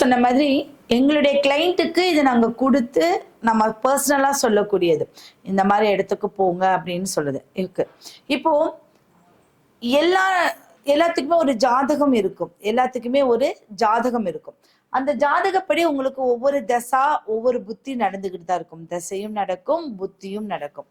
சொன்ன மாதிரி எங்களுடைய கிளைண்ட்டுக்கு இதை நாங்கள் கொடுத்து நம்ம பர்சனலாக சொல்லக்கூடியது. இந்த மாதிரி இடத்துக்கு போங்க அப்படின்னு சொல்லுது. இருக்கு. இப்போ எல்லா எல்லாத்துக்குமே ஒரு ஜாதகம் இருக்கும். எல்லாத்துக்குமே ஒரு ஜாதகம் இருக்கும். அந்த ஜாதகப்படி உங்களுக்கு ஒவ்வொரு தசா ஒவ்வொரு புத்தி நடந்துகிட்டு தான் இருக்கும். தசையும் நடக்கும் புத்தியும் நடக்கும்.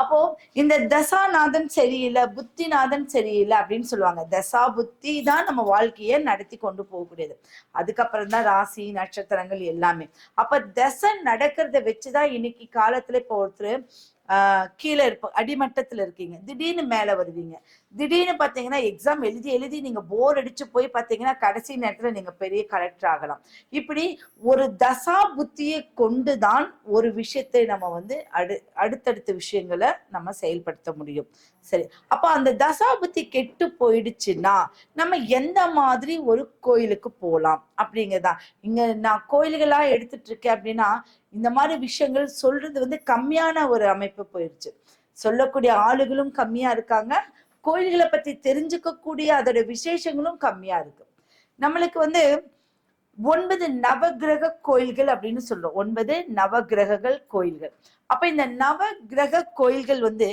அப்போ இந்த தசாநாதன் சரியில்லை புத்திநாதன் சரியில்லை அப்படின்னு சொல்லுவாங்க. தசா புத்தி தான் நம்ம வாழ்க்கையை நடத்தி கொண்டு போகக்கூடியது. அதுக்கப்புறம் தான் ராசி நட்சத்திரங்கள் எல்லாமே. அப்ப தசை நடக்கிறத வச்சுதான் இன்னைக்கு காலத்துல இப்போ ஒருத்தர் ஆஹ் கீழே இருப்ப அடிமட்டத்துல இருக்கீங்க. திடீர்னு மேல வருவீங்க. திடீர்னு பாத்தீங்கன்னா எக்ஸாம் எழுதி எழுதி நீங்க போர் அடிச்சு போய் பாத்தீங்கன்னா கடைசி நேரத்துல நீங்க பெரிய கலெக்டர் ஆகலாம். இப்படி ஒரு தசா புத்தியை கொண்டுதான் ஒரு விஷயத்தை நம்ம வந்து அடு அடுத்தடுத்த விஷயங்களை நம்ம செயல்படுத்த முடியும். சரி அப்ப அந்த தசா புத்தி கெட்டு போயிடுச்சுன்னா நம்ம எந்த மாதிரி ஒரு கோயிலுக்கு போகலாம் அப்படிங்கறதா? இங்க நான் கோயில்களா எடுத்துட்டு இருக்கேன் அப்படின்னா இந்த மாதிரி விஷயங்கள் சொல்றது வந்து கம்மியான ஒரு அமைப்பு போயிடுச்சு சொல்லக்கூடிய ஆளுகளும் கம்மியா இருக்காங்க கோயில்களை பத்தி தெரிஞ்சுக்கக்கூடிய அதோட விசேஷங்களும் கம்மியா இருக்கு. நம்மளுக்கு வந்து ஒன்பது நவகிரக கோயில்கள் அப்படின்னு சொல்றோம். ஒன்பது நவகிரகங்கள் கோயில்கள். அப்ப இந்த நவகிரக கோயில்கள் வந்து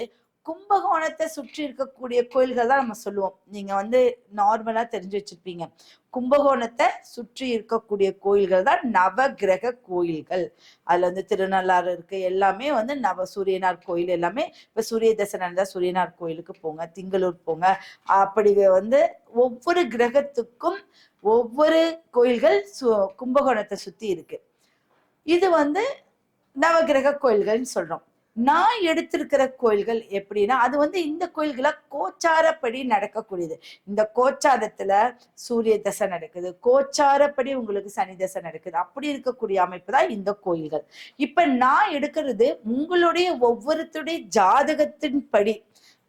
கும்பகோணத்தை சுற்றி இருக்கக்கூடிய கோயில்கள் தான் நம்ம சொல்லுவோம். நீங்க வந்து நார்மலா தெரிஞ்சு வச்சிருப்பீங்க. கும்பகோணத்தை சுற்றி இருக்கக்கூடிய கோயில்கள் தான் நவகிரக கோயில்கள். அதுல வந்து திருநள்ளாறு இருக்கு. எல்லாமே வந்து நவ சூரியனார் கோயில் எல்லாமே. இப்ப சூரிய தசை நடந்தா சூரியனார் கோயிலுக்கு போங்க திங்களூர் போங்க. அப்படி வந்து ஒவ்வொரு கிரகத்துக்கும் ஒவ்வொரு கோயில்கள் சு- கும்பகோணத்தை சுத்தி இருக்கு. இது வந்து நவகிரக கோயில்கள்னு சொல்றோம். நான் எடுத்திருக்கிற கோயில்கள் எப்படின்னா அது வந்து இந்த கோயில்கள கோச்சாரப்படி நடக்கக்கூடியது. இந்த கோச்சாரத்துல சூரிய தசை நடக்குது கோச்சாரப்படி உங்களுக்கு சனி தசை நடக்குது. அப்படி இருக்கக்கூடிய அமைப்பு தான் இந்த கோயில்கள். இப்ப நான் எடுக்கிறது உங்களுடைய ஒவ்வொருத்தருடைய ஜாதகத்தின் படி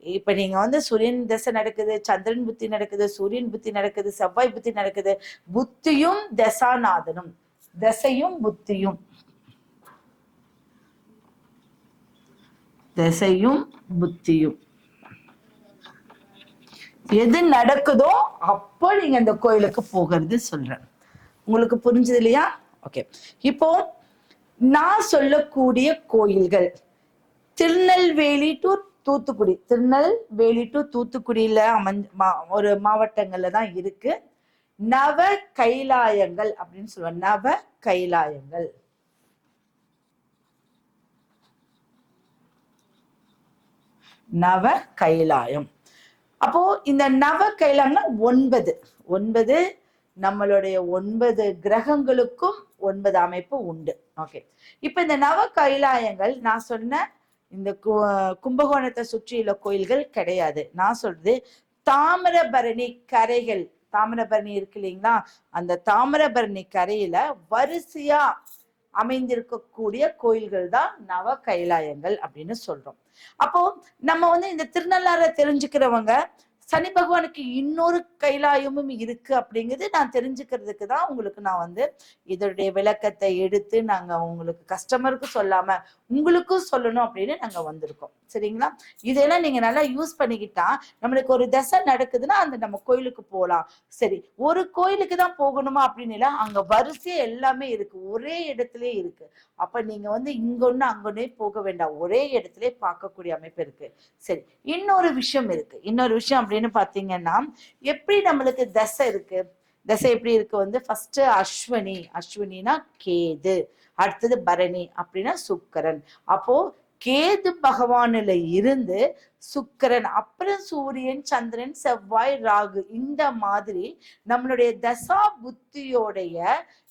இப்ப நீங்க வந்து சூரியன் தசை நடக்குது சந்திரன் புத்தி நடக்குது சூரியன் புத்தி நடக்குது செவ்வாய் புத்தி நடக்குது. புத்தியும் தசாநாதனும் தசையும் புத்தியும். திசையும் புத்தியும். எது நடக்குதோ அப்போ நீங்க அந்த கோயிலுக்கு போகிறது சொல்றேன். உங்களுக்கு புரிஞ்சது இல்லையா? ஓகே இப்போ நான் சொல்லக்கூடிய கோயில்கள் திருநெல்வேலி டு தூத்துக்குடி. திருநெல்வேலி டு தூத்துக்குடியில அமைஞ்ச மா- ஒரு மாவட்டங்கள்ல தான் இருக்கு. நவ கைலாயங்கள் அப்படின்னு சொல்லுவாங்க. நவ கைலாயங்கள். நவ கைலாயம் அப்போ இந்த நவ கைலாயம்னா ஒன்பது. ஒன்பது நம்மளுடைய ஒன்பது கிரகங்களுக்கும் ஒன்பது அமைப்பு உண்டு. ஓகே இப்ப இந்த நவ கைலாயங்கள் நான் சொன்ன இந்த கு- கும்பகோணத்தை சுற்றியுள்ள கோயில்கள் கிடையாது. நான் சொல்றது தாமிரபரணி கரைகள். தாமிரபரணி இருக்கு இல்லைங்களா? அந்த தாமிரபரணி கரையில வரிசையா அமைந்திருக்கக்கூடிய கோயில்கள் தான் நவ கைலாயங்கள் அப்படின்னு சொல்றோம். அப்போ நம்ம வந்து இந்த திருநள்ளாற தெரிஞ்சுக்கிறவங்க சனி பகவானுக்கு இன்னொரு கைலாயமும் இருக்கு அப்படிங்கிறது நான் தெரிஞ்சுக்கிறதுக்கு தான் உங்களுக்கு நான் வந்து இதோடைய விளக்கத்தை எடுத்து நாங்க உங்களுக்கு கஸ்டமருக்கு சொல்லாம உங்களுக்கும் சொல்லணும் அப்படின்னு நாங்க வந்திருக்கோம். சரிங்களா? இதெல்லாம் நீங்க நல்லா யூஸ் பண்ணிக்கிட்டா நம்மளுக்கு ஒரு தசை நடக்குதுன்னா அந்த நம்ம கோயிலுக்கு போகலாம் சரி ஒரு கோயிலுக்கு தான் போகணுமா அப்படின்னு இல்ல அங்க வரிசையா எல்லாமே இருக்கு. ஒரே இடத்துலயே இருக்கு. அப்ப நீங்க வந்து இங்க ஒண்ணு அங்க ஒன்னே போக வேண்டாம். ஒரே இடத்துலயே பார்க்கக்கூடிய அமைப்பு இருக்கு. சரி இன்னொரு விஷயம் இருக்கு. இன்னொரு விஷயம் அப்படி அப்படின்னு பாத்தீங்கன்னா எப்படி நம்மளுக்கு தசை இருக்கு? தசை எப்படி இருக்கு வந்து ஃபர்ஸ்ட் அஸ்வினி அஸ்வினினா கேது அடுத்தது பரணி அப்படின்னா சுக்கரன். அப்போ கேது பகவானுல இருந்து சுக்கரன் அப்புறம் சூரியன் சந்திரன் செவ்வாய் ராகு இந்த மாதிரி நம்மளுடைய தசா புத்தியோடைய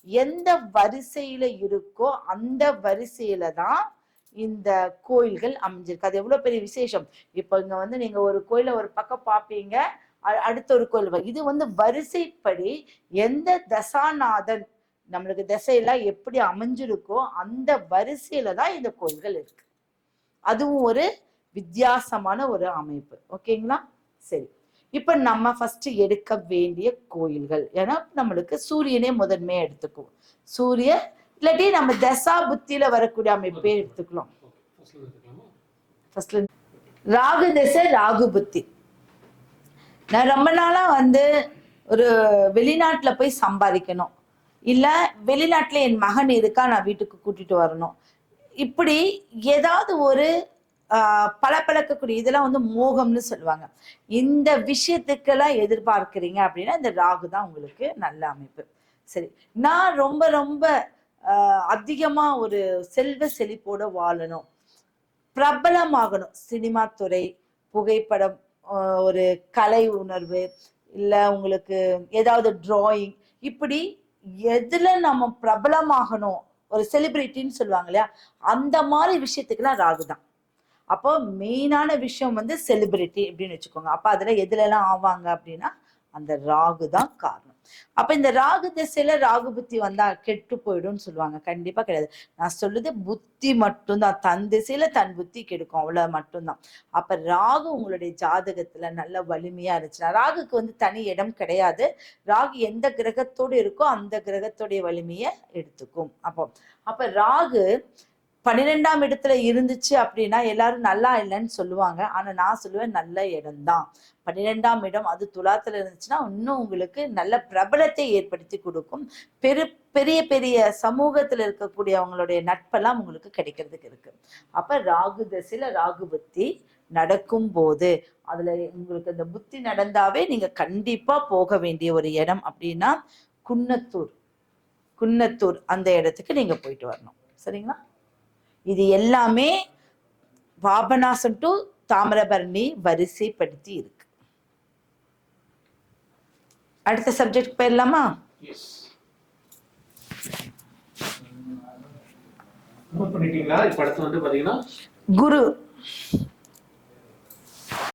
எந்த வரிசையில இருக்கோ அந்த வரிசையில தான் இந்த கோயில்கள் அமைஞ்சிருக்கு. அது எவ்வளவு பெரிய விசேஷம்? இப்ப இங்க வந்து நீங்க ஒரு கோயில ஒரு பக்கம் பாப்பீங்க அடுத்த ஒரு கோயில் இது வந்து வரிசைப்படி எந்த தசாநாதன் நம்மளுக்கு திசையெல்லாம் எப்படி அமைஞ்சிருக்கோ அந்த வரிசையில தான் இந்த கோயில்கள் இருக்கு. அதுவும் ஒரு வித்தியாசமான ஒரு அமைப்பு. ஓகேங்களா? சரி. இப்ப நம்ம ஃபர்ஸ்ட் எடுக்க வேண்டிய கோயில்கள். ஏன்னா நம்மளுக்கு சூரியனே முதன்மையா எடுத்துக்குவோம். சூரிய இல்லாட்டி நம்ம தசா புத்தியில வரக்கூடிய அமைப்பே எடுத்துக்கலாம். ராகு திசை ராகு புத்தி. நான் ரொம்ப நாளா வந்து ஒரு வெளிநாட்டுல போய் சம்பாதிக்கணும். இல்ல வெளிநாட்டுல என் மகன் இருக்கா நான் வீட்டுக்கு கூட்டிட்டு வரணும். இப்படி ஏதாவது ஒரு பளபளக்கக்கூடிய இதெல்லாம் வந்து மோகம்னு சொல்லுவாங்க. இந்த விஷயத்துக்கெல்லாம் எதிர்பார்க்கிறீங்க அப்படின்னா இந்த ராகு தான் உங்களுக்கு நல்ல அமைப்பு. சரி. நான் ரொம்ப ரொம்ப அதிகமாக ஒரு செல்வ செழிப்போட வாழணும். பிரபலமாகணும். சினிமா துறை புகைப்படம் ஒரு கலை உணர்வு இல்லை உங்களுக்கு ஏதாவது டிராயிங் இப்படி எதில் நம்ம பிரபலமாகணும்? ஒரு செலிபிரிட்டின்னு சொல்லுவாங்க இல்லையா? அந்த மாதிரி விஷயத்துக்குலாம் ராகு தான். அப்போ மெயினான விஷயம் வந்து செலிபிரிட்டி அப்படின்னு வச்சுக்கோங்க. அப்போ அதில் எதுலலாம் ஆவாங்க அப்படின்னா அந்த ராகு தான் காரணம். அப்ப இந்த ராகு திசையில ராகு புத்தி வந்தா கெட்டு போயிடும்னு சொல்லுவாங்க. கண்டிப்பா கிடையாது. நான் சொல்லுது புத்தி மட்டும்தான். தன் திசையில தன் புத்தி கெடுக்கும். அவ்வளவு மட்டும்தான். அப்ப ராகு உங்களுடைய ஜாதகத்துல நல்ல வலிமையா இருந்துச்சுன்னா ராகுக்கு வந்து தனி இடம் கிடையாது. ராகு எந்த கிரகத்தோடு இருக்கோ அந்த கிரகத்துடைய வலிமையை எடுத்துக்கும். அப்போ அப்ப ராகு பன்னிரெண்டாம் இடத்துல இருந்துச்சு அப்படின்னா எல்லாரும் நல்லா இல்லைன்னு சொல்லுவாங்க. ஆனா நான் சொல்லுவேன் நல்ல இடம்தான். பன்னிரெண்டாம் இடம் அது துலாத்துல இருந்துச்சுன்னா இன்னும் உங்களுக்கு நல்ல பிரபலத்தை ஏற்படுத்தி கொடுக்கும். பெரு பெரிய பெரிய சமூகத்துல இருக்கக்கூடியவங்களுடைய நட்பெல்லாம் உங்களுக்கு கிடைக்கிறதுக்கு இருக்கு. அப்ப ராகு தசையில ராகு புத்தி நடக்கும் போது அதுல உங்களுக்கு அந்த புத்தி நடந்தாவே நீங்க கண்டிப்பா போக வேண்டிய ஒரு இடம் அப்படின்னா குன்னத்தூர். குன்னத்தூர் அந்த இடத்துக்கு நீங்க போயிட்டு வரணும். சரிங்களா? இது எல்லாமே பாபநாசம் டு தாமிரபரணி வரிசைப்படுத்தி இருக்கு. அடுத்த சப்ஜெக்ட் போயிடலாமா? குரு.